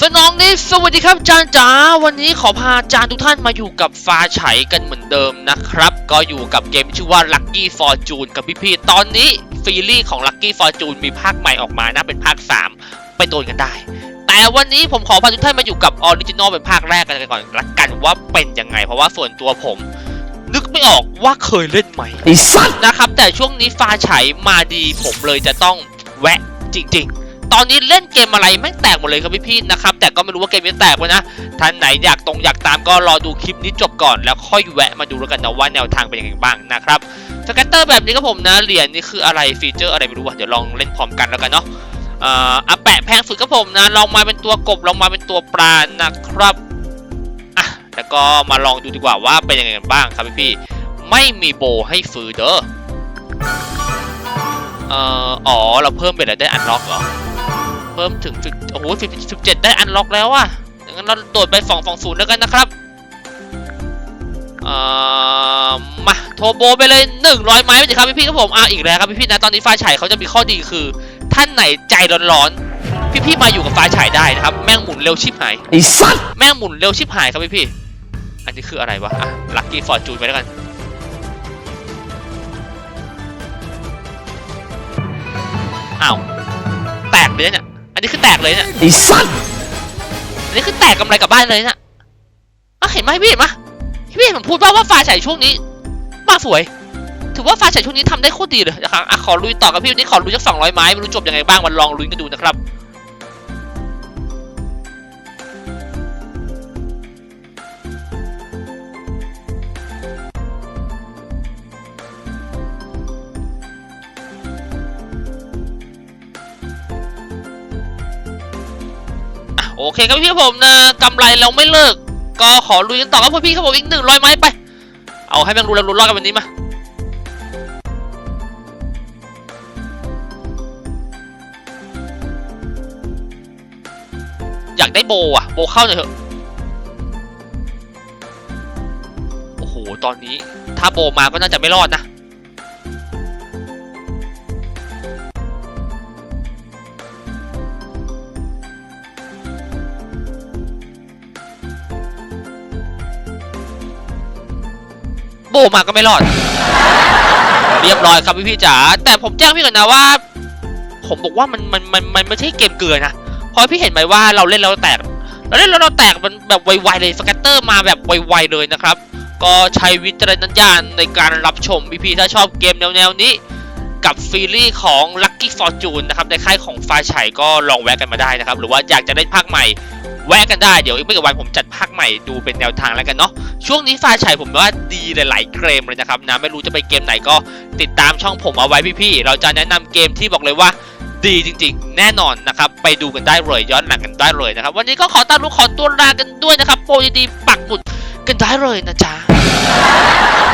สวัสดีครับจานจ๋าวันนี้ขอพาจานทุกท่านมาอยู่กับฟ้าไฉกันเหมือนเดิมนะครับ ก็อยู่กับเกมชื่อว่า Lucky Fortune กับพี่ๆตอนนี้ฟีลี่ของ Lucky Fortune มีภาคใหม่ออกมานะเป็นภาค 3 ไปโดนกันได้ แต่วันนี้ผมขอพาทุกท่านมาอยู่กับออริจินอลเป็นภาคแรกกันก่อนละกันว่าเป็นยังไง เพราะว่าส่วนตัวผม นึกไม่ออกว่าเคยเล่นไหมไอ้สัตว์นะครับแต่ช่วงนี้ฟ้าไฉมาดีผมเลยจะต้องแวะจริงๆ ตอนนี้เล่นเกมอะไรแม่งแตกหมดเลยครับพี่ๆนะครับ แต่ก็ไม่รู้ว่าเกมนี้แตกไว้นะท่านไหนอยากตรงอยากตามก็รอดูคลิปนี้จบก่อน แล้วค่อยแวะมาดูแล้วกันนะว่าแนวทางเป็นยังไงบ้างนะครับสแกตเตอร์แบบนี้ครับผมนะเหรียญนี่คืออะไรฟีเจอร์อะไรไม่รู้อะเดี๋ยวลองเล่นพร้อมกันแล้วกันเนาะเอ่ออะแปะแพงสุดครับผมนะลองมาเป็นตัวกบลองมาเป็นตัวปลานะครับอะแล้วก็มาลองดูดีกว่าว่าเป็นยังไงกันบ้างครับพี่ๆไม่มีโบให้ฟื้นเด้อเอ่ออ๋อเราเพิ่มไปแล้วได้อันล็อกเหรอ เพิ่มถึงฟิโอ้โหสิบสิบเจ็ดได้อันล็อกแล้วอะงั้นเราโดดไปสองสองศูนย์แล้วกันนะครับเอ่อมาโทรโบไปเลยหนึ่งร้อยไม้ไปสิครับพี่ๆครับผมอะอีกแล้วครับพี่ๆนะตอนนี้ฟ้าฉายเขาจะมีข้อดีคือ ท่านไหนใจร้อนๆพี่ๆมาอยู่กับฟ้าฉายได้นะครับแม่งหมุนเร็วชิบหายไอ้สัตว์แม่งหมุนเร็วชิบหายครับพี่พี่ๆอันนี้คืออะไรวะอะลัคกี้ฟอร์จูนไปแล้วกันอ้าวแตกเลยเนี่ย อันนี้คือแตกเลยเนี่ยไอ้สัตว์อันนี้คือแตกกำไรกลับบ้านเลยเนี่ยอะเห็นไหมพี่เห็นไหมพี่เห็นผมพูดว่าว่าฟ้าฉายช่วงนี้มาสวย ถือว่าฟ้าฉายช่วงนี้ทำได้โคตรดีเลยนะครับอะขอลุยต่อกับพี่วันนี้ขอลุยสักสองร้อยไม้ไม่รู้จบยังไงบ้างมาลองลุยกันดูนะครับ โอเคครับพี่ผมนะกำไรเราไม่เลิก ก็ขอลุยกันต่อครับพี่ครับผมอีกหนึ่งร้อยไม้ไป เอาให้แม่งรู้แล้วรู้รอดกันวันนี้มาอยากได้โบอะโบเข้าหน่อยเถอะโอ้โหตอนนี้ถ้าโบมาก็น่าจะไม่รอดนะ บมาก็ไม่รอด เรียบร้อยครับพี่พี่จ๋าแต่ผมแจ้งพี่ก่อนนะว่า ผมบอกว่ามันมันมันมันไม่ใช่เกมเกลือนะเพราะพี่เห็นไหมว่าเราเล่นแล้วเราแตก เราเล่นแล้วเราแตกมันแบบไวๆเลยสแกตเตอร์มาแบบไวๆเลยนะครับ ก็ใช้วิจารณญาณในการรับชมพี่พี่ถ้าชอบเกมแนวๆนี้กับฟีลี่ของ Lucky Fortune นะครับในค่ายของฟ้าไฉก็ลองแวะกันมาได้นะครับ หรือว่าอยากจะได้ภาคใหม่ แวะกันได้เดี๋ยวอีกไม่กี่วันผมจัดภาคใหม่ดูเป็นแนวทางแล้วกันเนาะช่วงนี้ฟ้าฉายผมว่าดีหลายๆเกมเลยนะครับนะไม่รู้จะไปเกมไหนก็ติดตามช่องผมเอาไว้พี่ๆเราจะแนะนำเกมที่บอกเลยว่าดีจริงๆ แน่นอนนะครับไปดูกันได้เลยย้อนหลังกันได้เลยนะครับ วันนี้ก็ขอตามลูกขอตัวลากันด้วยนะครับโปรดีๆปักหมุดกันได้เลยนะจ๊ะ